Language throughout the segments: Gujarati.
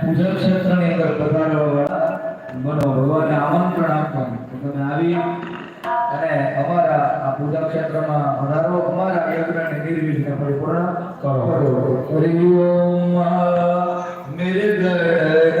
પૂજા ક્ષેત્રની અંદર પધારવા બનો ભગવાનને આમંત્રણ આપવાનું. તમે આવી અને અમારા આ પૂજા ક્ષેત્રમાં વધારો અમારા યજ્ઞને નિર્વિઘ્ન પરિપૂર્ણ કરો. હરિ ઓમ મેરે ગણાયક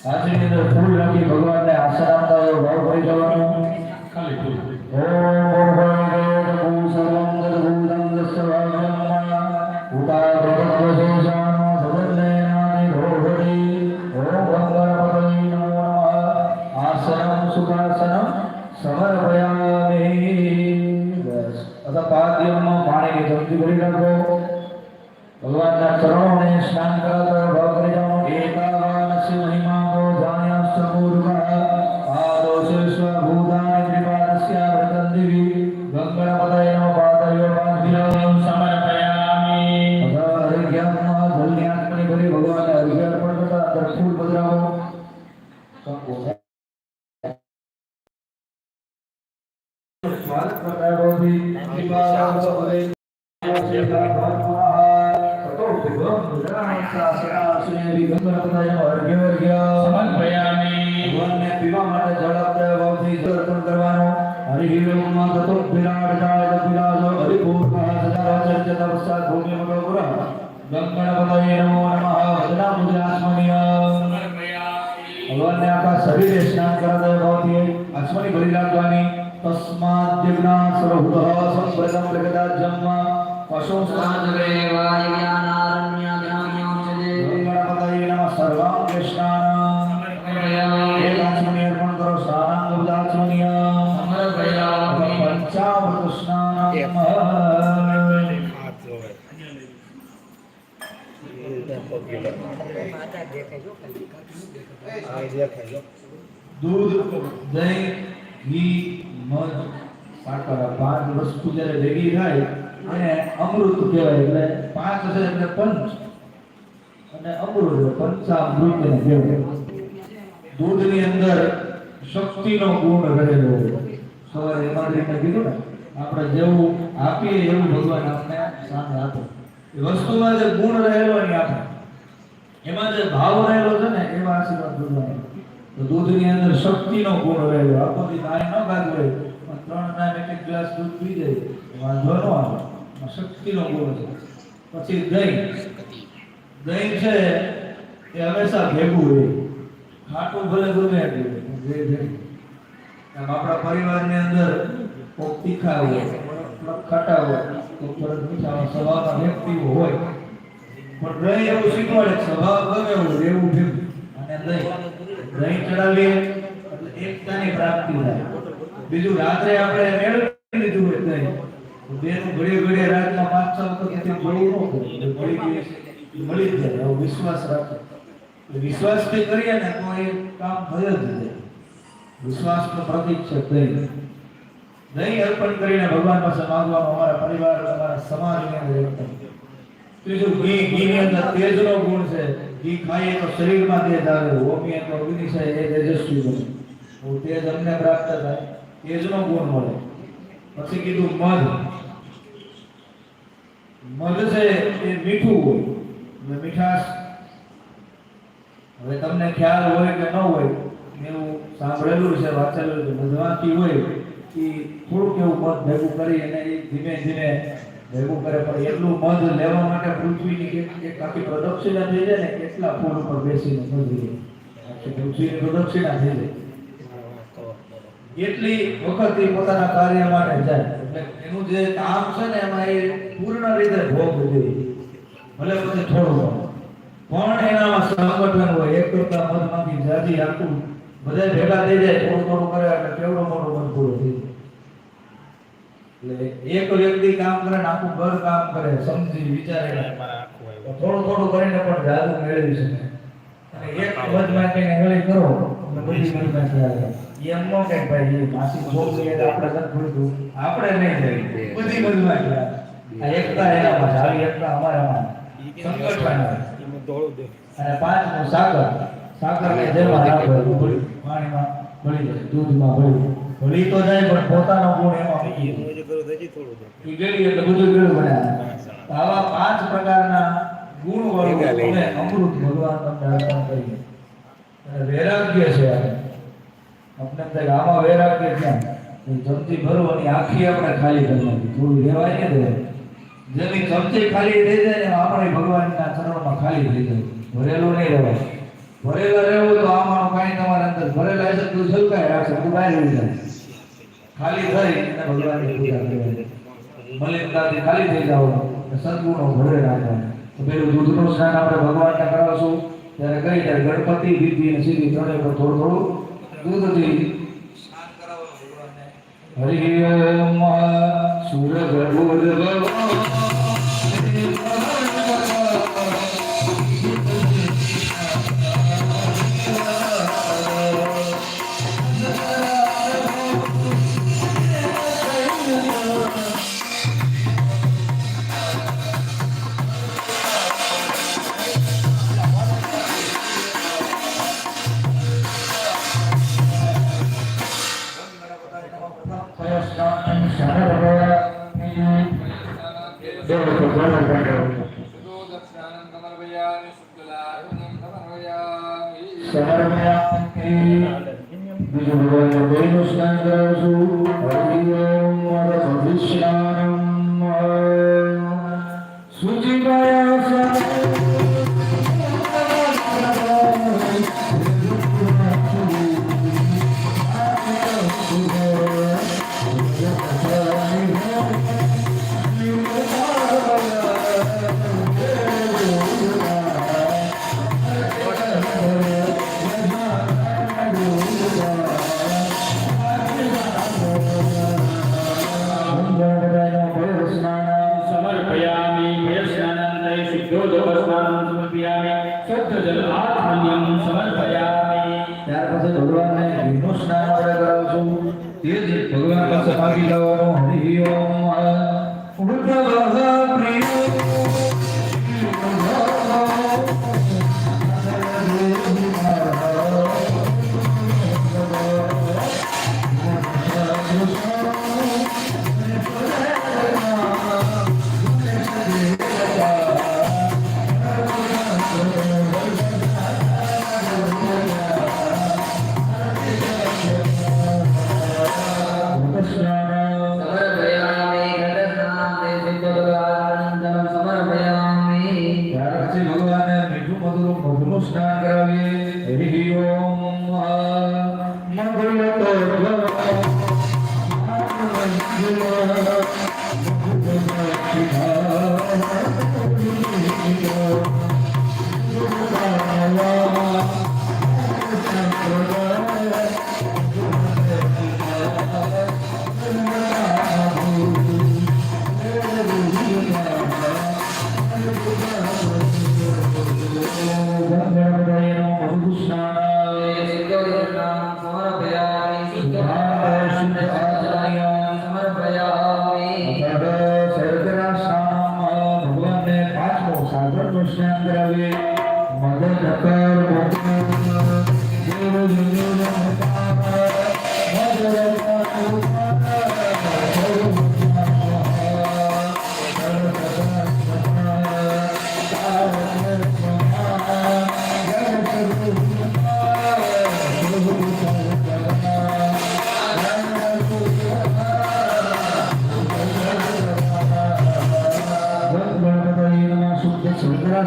હાથની અંદર ફૂલ રાખી ભગવાનને दिव्यमाततो विराटकाय विराजो हरिभूतः सदाचर्य तपसा भूमिमलोपुरः गंगणपतये नमो नमः वदना मुद्रास्मनीय भगवान ने आपका शरीर स्नान करा दे भवती अस्मनि बलिदात्वानि तस्मात् दिव्ना सर्वभूतः संप्रदं प्रगदा जन्म पशु स्नान जगे वायुज्ञानारण्य ज्ञानयोजने गंगणपतये नमः सर्वां कृष्णानां समर्पयामि દહીં ઘી મધ વસ્તુ જ્યારે ભેગી થાય અને અમૃત કહેવાય એટલે પાંચ છે એટલે પંચ અને અમૃત પંચામૃત એને કહેવાય દૂધની અંદર શક્તિનો ગુણ રહેલો સવારે એમાં કીધું ને? આપણે જેવું આપીએ એવું ભગવાન આપણે સામે આપે. એ વસ્તુમાં જે ગુણ રહેલો ને આપણે એમાં જે ભાવ રહેલો છે ને એવા આશીર્વાદ ભગવાન. તો દૂધની અંદર શક્તિનો ગુણ રહેલો આખો દી નાય ન ખાધું હોય, પણ ત્રણ ટાઈમ એક એક ગ્લાસ દૂધ પી જાય વાંધો ન આવે. શક્તિનો ગુણ છે. પછી દહીં. દહીં છે, એ હંમેશા ભેગું હોય ખાટું ભલે ગમે એટલું આપણા પરિવારની અંદર કોક તીખા હોય ખાટા હોય કોક થોડાક મીઠા સ્વભાવના વ્યક્તિ હોય. પણ રહી એવું શીખવાડે સ્વભાવ ગમે એવું, રહેવું ભેગું. અને દહીં. દહીં ચડાવીએ, એટલે એકતાની પ્રાપ્તિ થાય. બીજું રાત્રે આપણે મેળવી લીધું હોય દહીં બેનું ઘડીએ ઘડીએ રાતના પાંચ છ વખત ત્યાં મળી ન પડે મળી ગઈ મળી જાય એવો વિશ્વાસ રાખો વિશ્વાસથી કરીએ ને તો એ કામ થયો જ જાય. વિશ્વાસનું પ્રતિક છે દહીં. દહીં અર્પણ કરીને ભગવાન પાસે માંગવાનો અમારા પરિવાર, અમારા સમાજની અંદર ત્રીજું, ઘી, ઘીની અંદર તેજનો ગુણ છે. ઘી ખાઈએ તો શરીરમાં તેજ આવે, હોમીએ તો અગ્નિ એ તેજસ્વી બને. તેજ અમને પ્રાપ્ત થાય, તેજનો ગુણ મળે. પછી કીધું મધ. મધ છે એ મીઠું હોય એટલે મીઠાશ. હવે તમને ખ્યાલ હોય કે ન હોય, એવું સાંભળેલું છે, વાંચેલું છે મધવાકી હોય. એ થોડુંક એવું મધ ભેગું કરી અને એ ધીમે ધીમે ભેગું કરે. પણ એટલું મધ લેવા માટે પૃથ્વીની એક આખી પ્રદક્ષિણા થઈ જાય ને, કેટલા ફૂલ ઉપર બેસીને મધ લે. પૃથ્વીની પ્રદક્ષિણા થઈ જાય. એટલી વખત એ પોતાના કાર્ય માટે જાય. એટલે એનું જે કામ છે ને, એમાં એ પૂર્ણ રીતે ભોગ જોઈએ ભલે પછી થોડું પણ એનામાં સંગઠન હોય એક કરતા મધમાંથી જાજી આખું બધા ભેગા થઈ જાય, થોડું થોડું કરે એટલે કેવડો મોટો મન પૂરો થઈ જાય. એટલે એક વ્યક્તિ કામ કરે ને આખું ઘર કામ કરે સમજી વિચારે. થોડું થોડું કરીને પણ જાદુ મેળવી શકે. અને એક મધમાં કઈ હેળી કરો. બધી મધમાંથી આવે એમ નો કે ભાઈ એ માસી છોકરી આપણે નથી ભૂલતું. આપણે નહીં જાય બધી આવે આ એકતા એનામાં આવી એકતા અમારામાં સંકટ અને પાંચમું સાકર. સાકર ને જેમાં રાખો પાણીમાં ભળી જાય દૂધમાં ભળી ભળી તો જાય પણ પોતાનો ગુણ એમાં મૂકી દે. ઈ ગળી એટલે બધું ગળું બનાવે આવા પાંચ પ્રકારના ગુણ વાળું અમે અમૃત ભગવાન તમને અર્પણ કરીએ. અને વૈરાગ્ય છે. આપણે એમ થાય કે આમાં વૈરાગ્ય ક્યાં ચમચી ભરવાની આખી આપણે ખાલી કરી નાખી. થોડું રહેવાય ને જેની ચમચી ખાલી થઈ જાય ને આપણે ભગવાનના ચરણોમાં ખાલી થઈ જાય. ભરેલું નહીં રહેવાય. ભરેલા રહેવું તો આમાં કાંઈ તમારા અંદર ભરેલા હશે તો છલકાય રાખશે તું બહાર રહી જાય. ખાલી થઈ અને ભગવાનની પૂજા કરવાની મલિનતાથી ખાલી થઈ જાઓ, અને સદગુણો ભરે રાખવાના તો પેલું દૂધનું સ્નાન આપણે ભગવાનને કરાવશું. ત્યારે કઈ ત્યારે ગણપતિ, વિધિ અને સીધી ત્રણે પર થોડું થોડું દૂધથી. હરિ ઓમ સૂરજ ભગવાન. બીજું ભગવાનને દહીંનું સ્નાન કરાવશું Maduro por Musta Gravi, Erigio.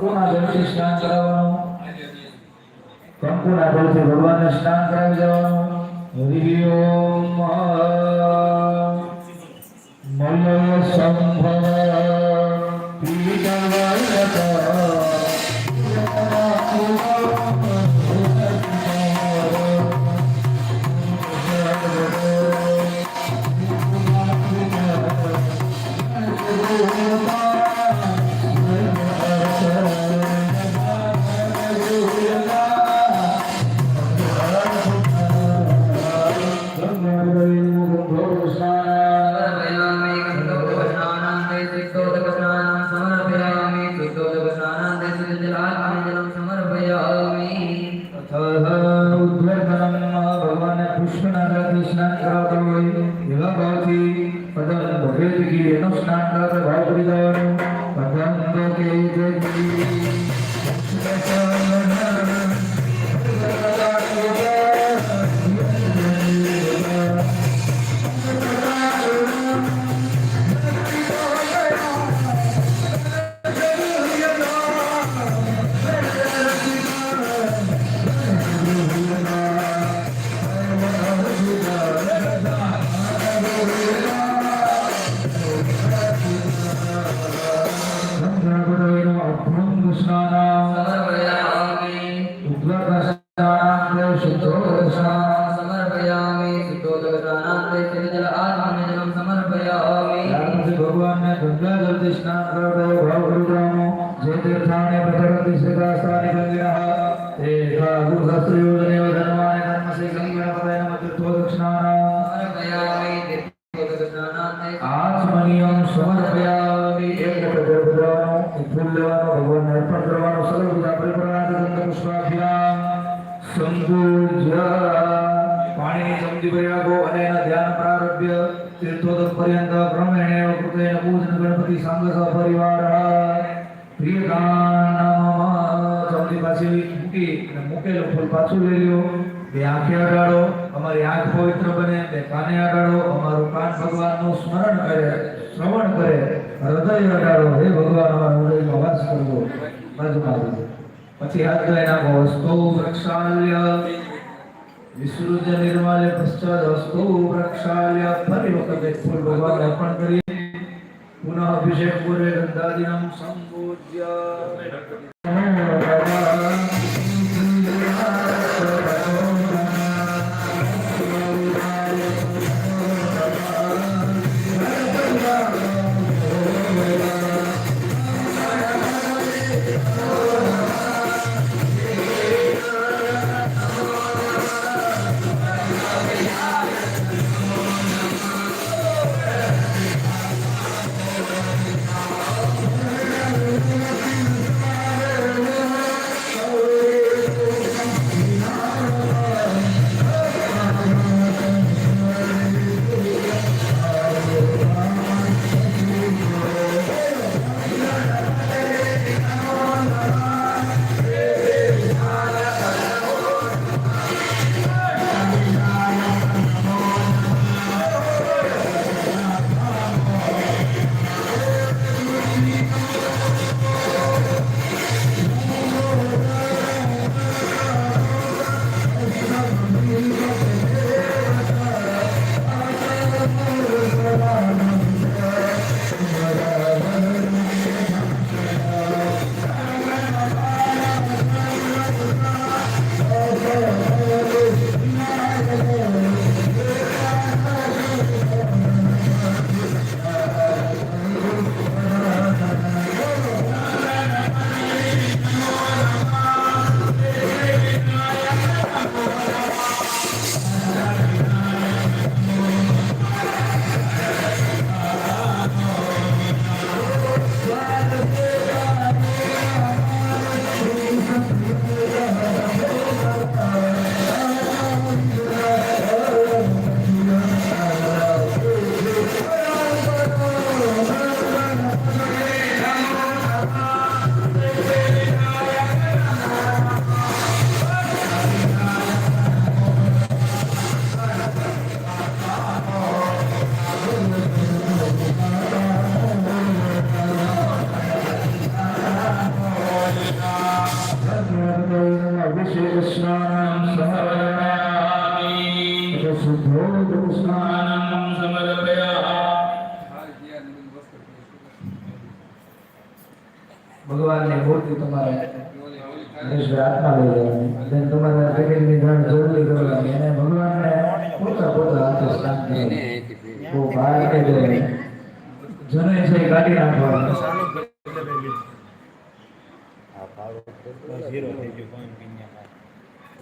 કંકુના જળથી સ્નાન કરાવવાનું કંકુના જળથી ભગવાનને સ્નાન કરાવી દેવાનું હરિ ઓમ સંભવ. ભગવાનને પુષ્પનાથી સ્નાન કરાવતા હોય એવા ભાવથી પદમ ભગેદગી એનું સ્નાન કરાવતા ભાવ કરી દેવાનું પદમ કે આત્મનિયમ સમર્પયામિ એક ગર્ભ દેવાનો ફૂલ ભગવાનને અર્પણ કરવાનો સર્વ વિધા પરિપ્રણાદ ગંગા પુષ્પાભ્યામ પાણીની સમજી પ્રયાગો અને એના ધ્યાન પ્રારભ્ય તીર્થોદક પર્યંત ક્રમેણ કૃતેન પૂજન ગણપતિ સંઘ સપરિવાર પ્રિયદાન સમજી પાછી મૂકી અને મૂકેલું ફૂલ પાછું લઈ લ્યો બે આંખે અડાડો અમારી આંખ પવિત્ર બને, બે કાને અડાડો, અમારું કાન ભગવાનનું સ્મરણ કરે, શ્રવણ કરે, હૃદય અડાડો. હે ભગવાન, અમારા હૃદયમાં વાસ કરવો. બાજુમાં આવી પછી હાથ ધોઈ નાખો. હસ્તો વૃક્ષાલ્ય વિસૃજ નિર્માલ્ય પશ્ચાત હસ્તો વૃક્ષાલ્ય ફરી વખત ફૂલ ભગવાન અર્પણ કરીએ. પુનઃ અભિષેક પૂર્વે ગંધાદિનમ સંપૂજ્ય. ભગવાન ને મૂર્તિ તમારે આત્મા લઈ જવાની તમારે શરીર ની જાણ જરૂરી કરવાની અને ભગવાન ને પોતા પોતા હાથે સ્નાન કરવાનું બહાર કાઢી જનય છે કાઢી નાખવાનું